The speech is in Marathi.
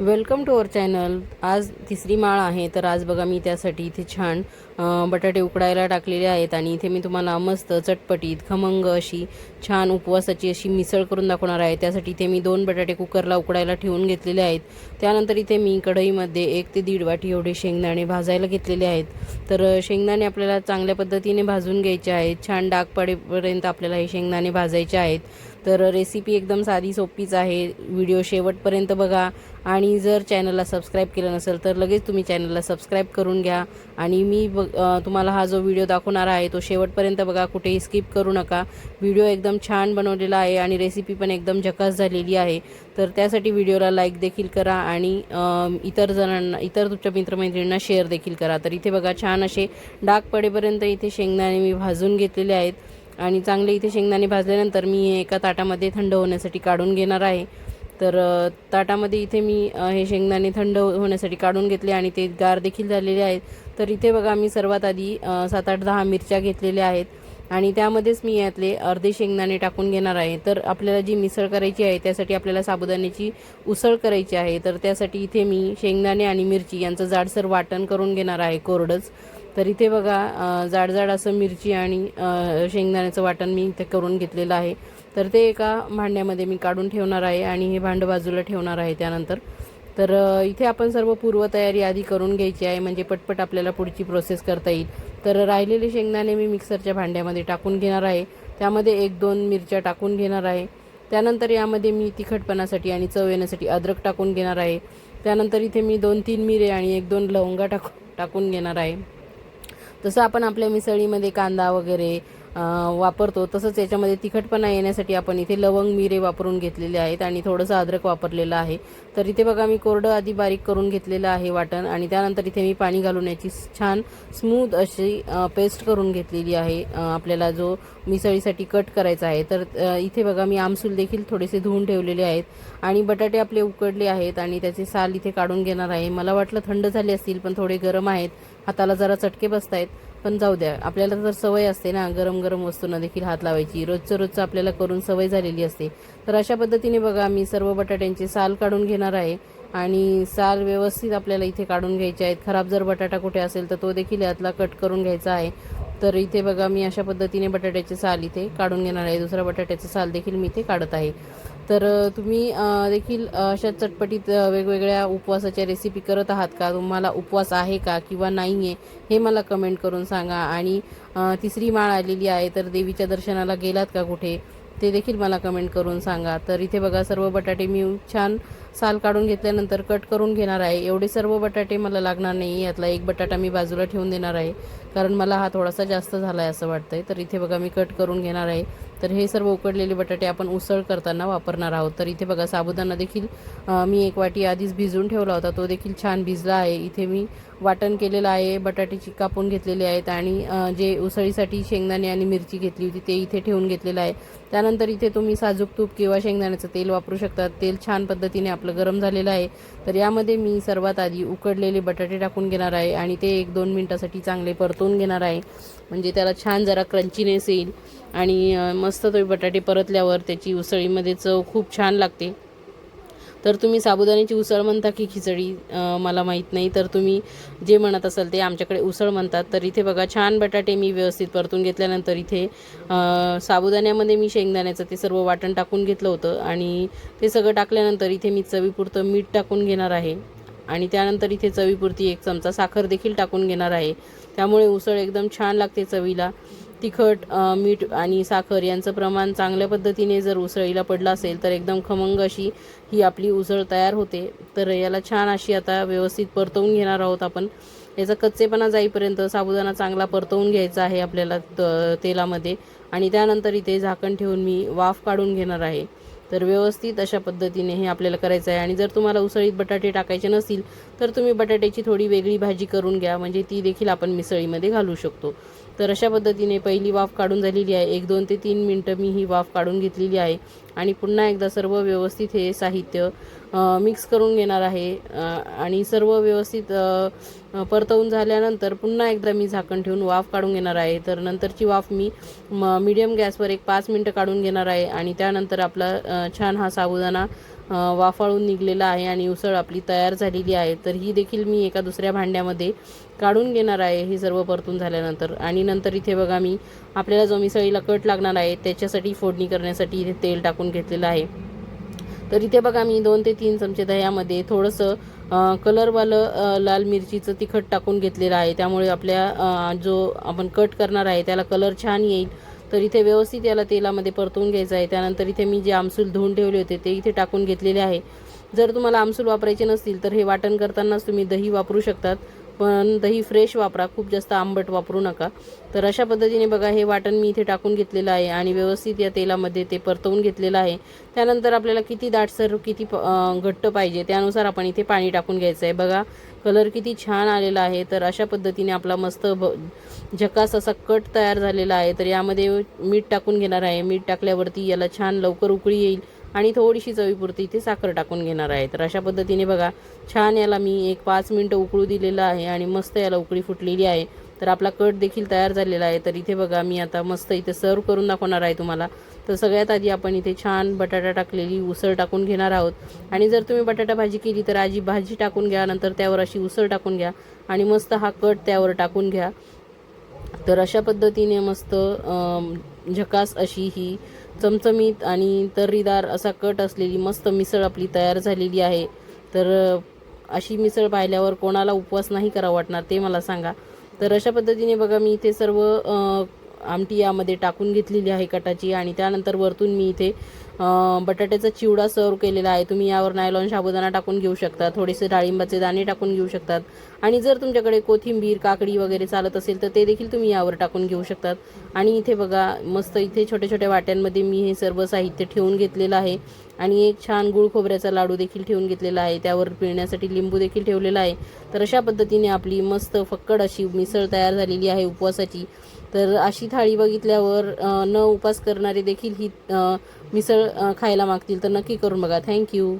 Welcome to our channel. आज तिसरी माळ आहे तर आज बघा मी त्यासाठी इथे छान बटाटे उकडायला टाकलेले आहेत आणि इथे मी तुम्हाला मस्त चटपटीत खमंग अशी छान उपवासाची अशी मिसळ करून दाखवणार आहे. त्यासाठी इथे मी दोन बटाटे कुकरला उकडायला ठेवून घेतलेले आहेत. त्यानंतर इथे मी कढईमध्ये एक ते दीड वाटी एवढे शेंगदाणे भाजायला घेतलेले आहेत. तर शेंगदाणे आपल्याला चांगल्या पद्धतीने भाजून घ्यायचे आहेत. छान डाग पडेपर्यंत आपल्याला हे शेंगदाणे भाजायचे आहेत. तर रेसिपी एकदम साधी सोपीच आहे. व्हिडिओ शेवटपर्यंत बघा. आणि जर चॅनलला सबस्क्राईब केलं नसेल तर लगेच तुम्ही चॅनलला सबस्क्राईब करून घ्या. आणि मी ब तुम्हाला हा जो व्हिडिओ दाखवणार आहे तो शेवटपर्यंत बघा. कुठेही स्किप करू नका. व्हिडिओ एकदम छान बनवलेला आहे आणि रेसिपी पण एकदम झकास झालेली आहे. तर त्यासाठी व्हिडिओला लाईक देखील करा आणि इतर जणांना इतर तुमच्या मित्रमैत्रिणींना शेअर देखील करा. तर इथे बघा छान असे डाग पडेपर्यंत इथे शेंगदाणे मी भाजून घेतलेले आहेत. आणि चांगले इथे शेंगदाणे भाजल्यानंतर मी हे एका ताटामध्ये थंड होण्यासाठी काढून घेणार आहे. तर ताटामध्ये इथे मी हे शेंगदाणे थंड होण्यासाठी काढून घेतले आणि ते गार देखील झालेले आहेत. तर इथे बघा मी सर्वात आधी सात आठ दहा मिरच्या घेतलेल्या आहेत आणि त्यामध्येच मी यातले अर्धे शेंगदाणे टाकून घेणार आहे. तर आपल्याला जी मिसळ करायची आहे त्यासाठी आपल्याला साबुदाण्याची उसळ करायची आहे. तर त्यासाठी इथे मी शेंगदाणे आणि मिरची यांचं जाडसर वाटण करून घेणार आहे कोरडंच. तर इथे बघा जाड जाड असं मिरची आणि शेंगदाण्याचं वाटण मी इथे करून घेतलेलं आहे. तर ते एका भांड्यामध्ये मी काढून ठेवणार आहे आणि हे भांडं बाजूला ठेवणार आहे त्यानंतर. तर इथे आपण सर्व पूर्वतयारी आधी करून घ्यायची आहे म्हणजे पटपट आपल्याला पुढची प्रोसेस करता येईल. तर राहिलेले शेंगदाणे मी मिक्सरच्या भांड्यामध्ये टाकून घेणार आहे. त्यामध्ये एक दोन मिरच्या टाकून घेणार आहे. त्यानंतर यामध्ये मी तिखटपणासाठी आणि चव येण्यासाठी अद्रक टाकून घेणार आहे. त्यानंतर इथे मी दोन तीन मिरे आणि एक दोन लवंगा टाकू टाकून घेणार आहे. जसं आपण आपल्या मिसळीमध्ये कांदा वगैरे वापरतो तसंच याच्यामध्ये तिखटपणा येण्यासाठी आपण इथे लवंग मिरे वापरून घेतलेले आहेत आणि थोडंसं अद्रक वापरलेलं आहे. तर इथे बघा मी कोरडं आधी बारीक करून घेतलेलं आहे वाटण आणि त्यानंतर इथे मी पाणी घालून याची छान स्मूथ अशी पेस्ट करून घेतलेली आहे. आपल्याला जो मिसळीसाठी कट करायचा आहे. तर इथे बघा मी आमसूल देखील थोडेसे धुवून ठेवलेले आहेत आणि बटाटे आपले उकडले आहेत आणि त्याचे साल इथे काढून घेणार आहे. मला वाटलं थंड झाले असतील पण थोडे गरम आहेत. हाताला जरा चटके बसत आहेत पण जाऊ द्या. आपल्याला जर सवय असते ना गरम गरम वस्तूंना देखील हात लावायची. रोजचं रोजचं आपल्याला करून सवय झालेली असते. तर अशा पद्धतीने बघा मी सर्व बटाट्यांचे साल काढून घेणार आहे. आणि साल व्यवस्थित आपल्याला इथे काढून घ्यायचे आहेत. खराब जर बटाटा कुठे असेल तर तो देखील यातला कट करून घ्यायचा आहे. तर इथे बघा मी अशा पद्धतीने बटाट्याचे साल इथे काढून घेणार आहे. दुसरा बटाट्याचे साल देखील मी इथे काढत आहे. तर तुम्ही देखील अशा चटपटीत वेगवेगळ्या उपवासाच्या रेसिपी करत आहात का? तुम्हाला उपवास आहे का किंवा नाही आहे हे मला कमेंट करून सांगा. आणि तिसरी माळ आलेली आहे तर देवीच्या दर्शनाला गेलात का कुठे? ते देखील मला कमेंट करून सांगा. तर इथे बघा सर्व बटाटे मी छान साल काढून घेतल्यानंतर कट करून घेणार आहे. एवढे सर्व बटाटे मला लागणार नाही. यातला एक बटाटा मी बाजूला ठेवून देणार आहे. कारण मला हा थोडासा जास्त झाला आहे असं वाटतं आहे तर इथे बघा मी कट करून घेणार आहे. तर हे सर्व उकडलेले बटाटे आपण उसळ करताना वापरणार आहोत. तर इथे बघा साबुदाणा देखील मी एक वाटी आधीच भिजवून ठेवला होता. तो देखील छान भिजला आहे. इथे मी वाटण केलेलं आहे बटाट्याची कापून घेतलेली आहेत आणि जे उसळीसाठी शेंगदाणे आणि मिरची घेतली होती ते इथे ठेवून घेतलेलं आहे. त्यानंतर इथे तुम्ही साजूक तूप किंवा शेंगदाण्याचं तेल वापरू शकता. तेल छान पद्धतीने आपलं गरम झालेलं आहे. तर यामध्ये मी सर्वात आधी उकडलेले बटाटे टाकून घेणार आहे आणि ते एक दोन मिनटासाठी चांगले परतवून घेणार आहे. म्हणजे त्याला छान जरा क्रंचीनेस येईल आणि मस्त तो बटाटे परतल्यावर त्याची उसळीमध्ये चव खूप छान लागते. तर तुम्ही साबुदाण्याची उसळ म्हणता की खिचडी मला माहीत नाही. तर तुम्ही जे म्हणत असाल ते आमच्याकडे उसळ म्हणतात. तर इथे बघा छान बटाटे मी व्यवस्थित परतून घेतल्यानंतर इथे साबुदाण्यामध्ये मी शेंगदाण्याचं ते सर्व वाटण टाकून घेतलं होतं. आणि ते सगळं टाकल्यानंतर इथे मी चवीपुरतं मीठ टाकून घेणार आहे. आणि त्यानंतर इथे चवीपुरती एक चमचा साखर देखील टाकून घेणार आहे. त्यामुळे उसळ एकदम छान लागते चवीला. तिखट मीठ आणि साखर यांचं प्रमाण चांगल्या पद्धतीने जर उसळीला पडलं असेल तर एकदम खमंग अशी ही आपली उसळ तयार होते. तर याला छान अशी आता व्यवस्थित परतवून घेणार आहोत आपण. याचा कच्चेपणा जाईपर्यंत साबुदाणा चांगला परतवून घ्यायचा आहे आपल्याला त तेलामध्ये. आणि त्यानंतर इथे झाकण ठेवून मी वाफ काढून घेणार आहे. तर व्यवस्थित अशा पद्धतीने हे आपल्याला करायचं आहे. आणि जर तुम्हाला उसळीत बटाटे टाकायचे नसतील तर तुम्ही बटाट्याची थोडी वेगळी भाजी करून घ्या. म्हणजे ती देखील आपण मिसळीमध्ये घालू शकतो. तर अशा पद्धतीने पहिली वाफ काढून झालेली आहे. एक दोन ते तीन मिनटं मी ही वाफ काढून घेतलेली आहे. आणि पुन्हा एकदा सर्व व्यवस्थित हे साहित्य मिक्स करून घेणार आहे. आणि सर्व व्यवस्थित परतवून झाल्यानंतर पुन्हा एकदा मी झाकण ठेवून वाफ काढून घेणार आहे. तर नंतरची वाफ मी म मीडियम गॅसवर एक पाच मिनटं काढून घेणार आहे. आणि त्यानंतर आपला छान हा साबुदाणा वाफाळून निघलेला आहे आणि उसळ आपली तयार झालेली आहे. तर ही देखील मी एका दुसऱ्या भांड्यामध्ये काढून घेणार आहे. हे सर्व परतून झाल्यानंतर. आणि नंतर इथे बघा मी आपल्याला जो मिसळीला कट लागणार आहे त्याच्यासाठी फोडणी करण्यासाठी इथे तेल टाकून घेतलेलं आहे. तर इथे बघा मी दोन ते तीन चमचे दह्यामध्ये थोडंसं कलरवालं लाल मिरचीचं तिखट टाकून घेतलेलं आहे. त्यामुळे आपल्या जो आपण कट करणार आहे त्याला कलर छान येईल. तर इथे व्यवस्थित याला तेलामध्ये परतवून घ्यायचं आहे. त्यानंतर इथे मी जे आमसूल धुवून ठेवले होते ते इथे टाकून घेतलेले आहे. जर तुम्हाला आमसूल वापरायचे नसतील तर हे वाटण करतानाच तुम्ही दही वापरू शकतात. पण दही फ्रेश वापरा. खूप जास्त आंबट वापरू नका. तर अशा पद्धतीने बघा हे वाटण मी इथे टाकून घेतलेलं आहे आणि व्यवस्थित या तेलामध्ये ते परतवून घेतलेलं आहे. त्यानंतर आपल्याला किती दाटसर किती घट्ट पाहिजे त्यानुसार आपण इथे पाणी टाकून घ्यायचं आहे. बघा कलर किती छान आलेला आहे. तर अशा पद्धतीने आपला मस्त ब झकास असा कट तयार झालेला आहे. तर यामध्ये मीठ टाकून घेणार आहे. मीठ टाकल्यावरती याला छान लवकर उकळी येईल. आणि थोडीशी चवीपुरती इथे साखर टाकून घेणार आहे तर अशा पद्धतीने बघा छान याला मी एक पाच मिनटं उकळू दिलेलं आहे आणि मस्त याला उकळी फुटलेली आहे. तर आपला कट देखील तयार झालेला आहे. तर इथे बघा मी आता मस्त इथे सर्व करून दाखवणार आहे तुम्हाला. तर सगळ्यात आधी आपण इथे छान बटाटा टाकलेली उसळ टाकून घेणार आहोत. आणि जर तुम्ही बटाटा भाजी केली तर आजी भाजी टाकून घ्या नंतर त्यावर अशी उसळ टाकून घ्या आणि मस्त हा कट त्यावर टाकून घ्या. तर अशा पद्धतीने मस्त झकास अशी ही चमचमीत आणि तर्रीदार असा कट असलेली मस्त मिसळ आपली तयार झालेली आहे. तर अशी मिसळ पाहिल्यावर कोणाला उपवास नाही करावा वाटणार ते मला सांगा. तर अशा पद्धतीने बघा मी इथे सर्व आमटी यामध्ये टाकून घेतलेली आहे कटाची आणि त्यानंतर वरतून मी इथे बटाट्याचा चिवडा सर्व केलेला आहे. तुम्ही यावर नायलॉन साबुदाणा टाकून घेऊ शकता. थोडेसे डाळिंबाचे दाणे टाकून घेऊ शकतात. आणि जर तुमच्याकडे कोथिंबीर काकडी वगैरे चालत असेल तर ते देखील तुम्ही यावर टाकून घेऊ शकतात. आणि इथे बघा मस्त इथे छोट्या छोट्या वाट्यांमध्ये मी हे सर्व साहित्य ठेवून घेतलेलं आहे. आणि एक छान गुळ खोबऱ्याचा लाडू देखील ठेवून घेतलेला आहे. त्यावर पिळण्यासाठी लिंबू देखील ठेवलेला आहे. तर अशा पद्धतीने आपली मस्त फक्कड अशी मिसळ तयार झालेली आहे उपवासाची. तर अशी थाळी बघितल्यावर न उपास करणारे देखील ही मिसळ खायला मागतील. तर नक्की करून बघा. थँक्यू